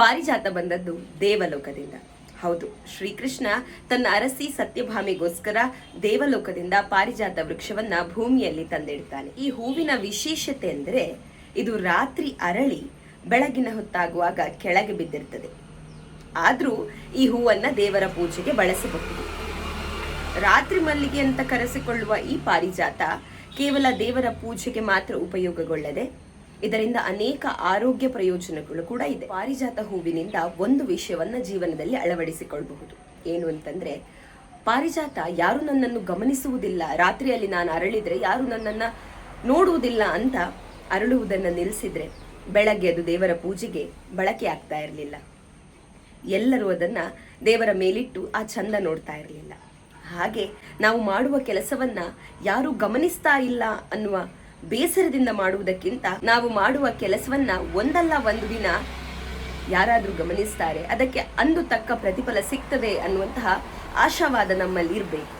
ಪಾರಿಜಾತ ಬಂದದ್ದು ದೇವಲೋಕದಿಂದ. ಹೌದು, ಶ್ರೀಕೃಷ್ಣ ತನ್ನ ಅರಸಿ ಸತ್ಯಭಾಮಿಗೋಸ್ಕರ ದೇವಲೋಕದಿಂದ ಪಾರಿಜಾತ ವೃಕ್ಷವನ್ನ ಭೂಮಿಯಲ್ಲಿ ತಂದಿಡ್ತಾನೆ. ಈ ಹೂವಿನ ವಿಶೇಷತೆ ಅಂದರೆ ಇದು ರಾತ್ರಿ ಅರಳಿ ಬೆಳಗಿನ ಹೊತ್ತಾಗುವಾಗ ಕೆಳಗೆ ಬಿದ್ದಿರ್ತದೆ. ಆದರೂ ಈ ಹೂವನ್ನ ದೇವರ ಪೂಜೆಗೆ ಬಳಸಬಹುದು. ರಾತ್ರಿ ಮಲ್ಲಿಗೆ ಅಂತ ಕರೆಸಿಕೊಳ್ಳುವ ಈ ಪಾರಿಜಾತ ಕೇವಲ ದೇವರ ಪೂಜೆಗೆ ಮಾತ್ರ ಉಪಯೋಗಗೊಳ್ಳದೆ ಇದರಿಂದ ಅನೇಕ ಆರೋಗ್ಯ ಪ್ರಯೋಜನಗಳು ಕೂಡ ಇದೆ. ಪಾರಿಜಾತ ಹೂವಿನಿಂದ ಒಂದು ವಿಷಯವನ್ನ ಜೀವನದಲ್ಲಿ ಅಳವಡಿಸಿಕೊಳ್ಳಬಹುದು. ಏನು ಅಂತಂದ್ರೆ, ಪಾರಿಜಾತ ಯಾರು ನನ್ನನ್ನು ಗಮನಿಸುವುದಿಲ್ಲ, ರಾತ್ರಿಯಲ್ಲಿ ನಾನು ಅರಳಿದ್ರೆ ಯಾರು ನನ್ನನ್ನ ನೋಡುವುದಿಲ್ಲ ಅಂತ ಅರಳುವುದನ್ನ ನಿಲ್ಲಿಸಿದ್ರೆ ಬೆಳಗ್ಗೆ ಅದು ದೇವರ ಪೂಜೆಗೆ ಬಳಕೆ ಆಗ್ತಾ ಇರಲಿಲ್ಲ. ಎಲ್ಲರೂ ಅದನ್ನ ದೇವರ ಮೇಲಿಟ್ಟು ಆ ಚಂದ ನೋಡ್ತಾ ಇರಲಿಲ್ಲ. ಹಾಗೆ ನಾವು ಮಾಡುವ ಕೆಲಸವನ್ನ ಯಾರು ಗಮನಿಸ್ತಾ ಇಲ್ಲ ಅನ್ನುವ ಬೇಸರದಿಂದ ಮಾಡುವುದಕ್ಕಿಂತ ನಾವು ಮಾಡುವ ಕೆಲಸವನ್ನ ಒಂದಲ್ಲ ಒಂದು ದಿನ ಯಾರಾದರೂ ಗಮನಿಸ್ತಾರೆ. ಅದಕ್ಕೆ ಅಂದು ತಕ್ಕ ಪ್ರತಿಫಲ ಸಿಗ್ತದೆ ಅನ್ನುವಂತಹ ಆಶಾವಾದ ನಮ್ಮಲ್ಲಿ ಇರಬೇಕು